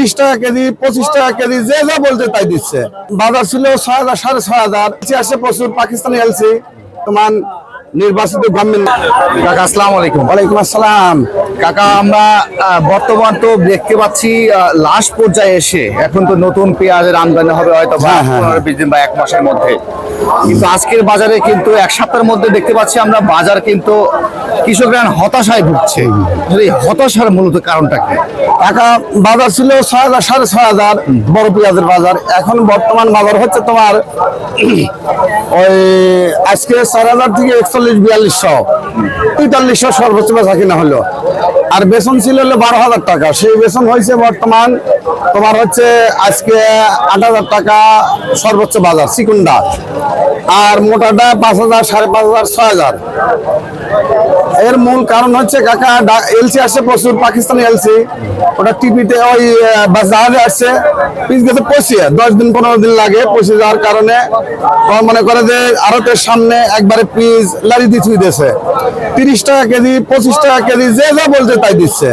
তিরিশ টাকা কেজি পঁচিশ টাকা কেজি যে যা বলতে তাই দিচ্ছে। বাজার ছিল ছয় হাজার সাড়ে ছয় হাজার। আছে প্রচুর পাকিস্তানি এলসি। তোমার নির্বাচিত গভর্নমেন্ট কাকা আসসালামু আলাইকুম। ওয়ালাইকুম আসসালাম। কাকা আমরা বর্তমান তো দেখতে পাচ্ছি লাস্ট পর্যায়ে এসে। এখন তো নতুন পেঁয়াজের আমদানি হবে হয়তো হ্যাঁ, হ্যাঁ, পনেরো বিশ দিন বা এক মাসের মধ্যে। কিন্তু আজকের বাজারে কিন্তু এক সপ্তাহের মধ্যে দেখতে পাচ্ছি আমরা বাজার কিন্তু কৃষকরা হতাশায় ভুগছে। এই হতাশার মূলত কারণটা কি টাকা বাজার ছিল ছয় হাজার, সাড়ে ছয় হাজার, বড় পেঁয়াজের বাজার। এখন বর্তমান বাজার হচ্ছে তোমার ওই আজকে চার হাজার থেকে একচল্লিশ, বিয়াল্লিশশো। পঁয়তাল্লিশশো সর্বোচ্চ বেচা কিনা হলো। আর বেতন ছিল হলো বারো হাজার টাকা। সেই বেতন হয়েছে বর্তমান তোমার হচ্ছে আজকে আট হাজার টাকা সর্বোচ্চ বাজার চিকুন্ডা আর মোটাটা পাঁচ হাজার, সাড়ে পাঁচ হাজার, ছয় হাজার। এর মূল কারণ হচ্ছে কাকা এলসি আসছে প্রচুর, পাকিস্তানি এলসি। ওটা টিভিতে ওই জাহাজে আসছে পিস গেছে পচিয়ে দশ দিন, পনেরো দিন লাগে পচে যাওয়ার কারণে। মনে করে যে আরতের সামনে একবারে পিস লারি দিয়ে থুই দিয়েছে। তিরিশ টাকা কেজি, পঁচিশ টাকা কেজি, যে যা বলতে তাই দিচ্ছে।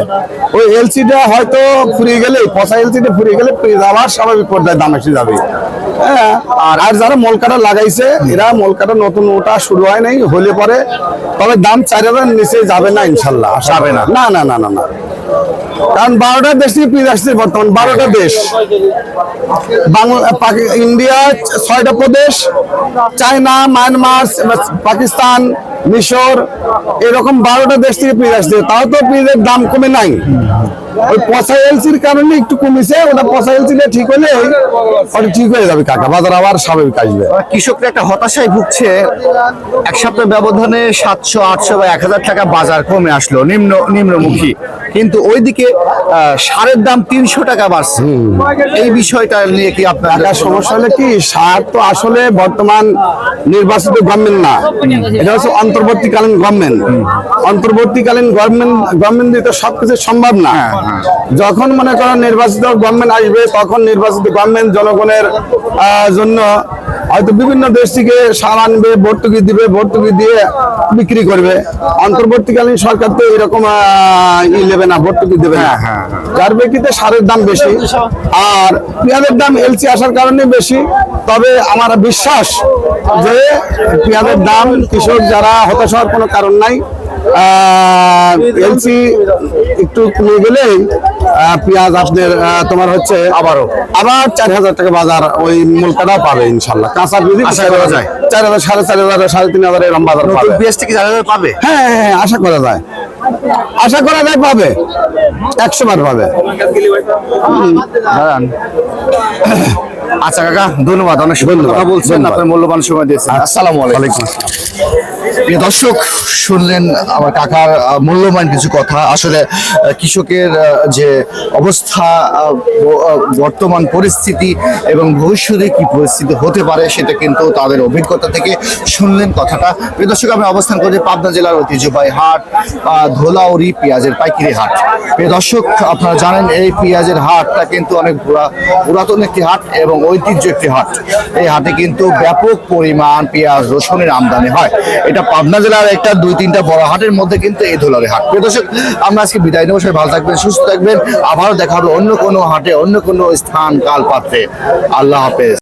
ওই এলসিটা হয়তো ফুরিয়ে গেলে পচা এলসিটা ফুরিয়ে গেলে পিস আবার স্বাভাবিক পর্যায়ে দাম এসে যাবে। হ্যাঁ আর আর যারা মলকাটা লাগাইছে এরা মলকাটা নতুন ওটা শুরু হয় নাই হলে পরে। তবে দাম চার হাজার নিচে যাবে না ইনশাল্লাহ। যাবে না। না না না না না। কারণ বারোটা দেশ থেকে পিস আসছে বর্তমান, বারোটা দেশ। বাংলা ইন্ডিয়া, ছয়টা প্রদেশ, চায়না, মায়ানমার, পাকিস্তান, মিশর, এরকম বারোটা দেশ থেকে পিস আসছে। তাও তো পিসের দাম কমে নাই। ওই পচা এলসির কারণে একটু কমেছে, ওটা পচা এলসিটা ঠিক হলে ওটা ঠিক হয়ে যাবে কাকা, বাজার আবার স্বাভাবিক আসবে। কৃষকরা একটা হতাশায় ভুগছে। এক সপ্তাহ ব্যবধানে সাতশো, আটশো বা এক হাজার টাকা বাজার কমে আসলো, নিম্ন, নিম্নমুখী। কিন্তু ওইদিকে সারের দাম তিনশো টাকা বাড়ছে। এই বিষয়টা নিয়ে কি আপনার সমস্যা হলে কি সার তো আসলে বর্তমান নির্বাচিত গভর্নমেন্ট না। এটা হচ্ছে অন্তর্বর্তীকালীন গভর্নমেন্ট অন্তর্বর্তীকালীন গভর্নমেন্ট গভর্নমেন্ট দিয়ে তো সবকিছু সম্ভব না। যখন মনে করেন নির্বাচিত গভর্নমেন্ট আসবে তখন নির্বাচিত গভর্নমেন্ট জনগণের জন্য হয়তো বিভিন্ন দেশ থেকে সার আনবে ভর্তুকি দিবে ভর্তুকি দিয়ে বিক্রি করবে। অন্তর্বর্তীকালীন সরকার তো এরকম ই নেবে না ভর্তুকি দেবে না। যার ব্যক্তিতে সারের দাম বেশি। আর পেঁয়াজের দাম এলসি আসার কারণে বেশি। তবে আমার বিশ্বাস যে পেঁয়াজের দাম কৃষক যারা হতাশ হওয়ার কোনো কারণ নাই। এলসি একটু কমে গেলেই পেঁয়াজ আপনার তোমার হচ্ছে আবারও। আবার চার হাজার টাকা বাজার ওই মূলকাটাও পাবে ইনশাল্লাহ। কাঁচা আশা করা যায়। চার হাজার সাড়ে চার হাজার সাড়ে তিন হাজার এরকম বাজার পাবে। পেঁয়াজ থেকে চার হাজার পাবে? হ্যাঁ হ্যাঁ হ্যাঁ, আশা করা যায়। আশা করা যায় পাবে। একশো বার পাবে। আচ্ছা কাকা ধন্যবাদ। অনেক সুন্দর কথা বলছেন আপনার মূল্যবান সময় দিয়েছেন। আসসালামু আলাইকুম। প্রিয় দর্শক শুনলেন আমার কাকার মূল্যবান কিছু কথা। আসলে কৃষকের যে অবস্থা বর্তমান পরিস্থিতি এবং ভবিষ্যতে কি পরিস্থিতি হতে পারে সেটা কিন্তু তাদের অভিজ্ঞতা থেকে শুনলেন কথাটা। প্রিয় দর্শক আমি অবস্থান করি পাবনা জেলার ঐতিহ্যবাহী হাট আহ, ধোলাউড়ি পেঁয়াজের পাইকারি হাট। প্রিয় দর্শক আপনারা জানেন এই পেঁয়াজের হাটটা কিন্তু অনেক পুরা- পুরাতন একটি হাট এবং ঐতিহ্য একটি হাট। এই হাটে কিন্তু ব্যাপক পরিমাণ পেঁয়াজ রসুনের আমদানি হয়। এটা পাবনা জেলার একটা দুই তিনটা বড় হাটের মধ্যে কিন্তু এই ধুলারে হাট। দর্শক, আমরা আজকে বিদায় নেব। সবাই ভালো থাকবেন, সুস্থ থাকবেন। আবারও দেখা হবে অন্য কোনো হাটে, অন্য কোনো স্থান কাল পাত্রে আল্লাহ হাফেজ।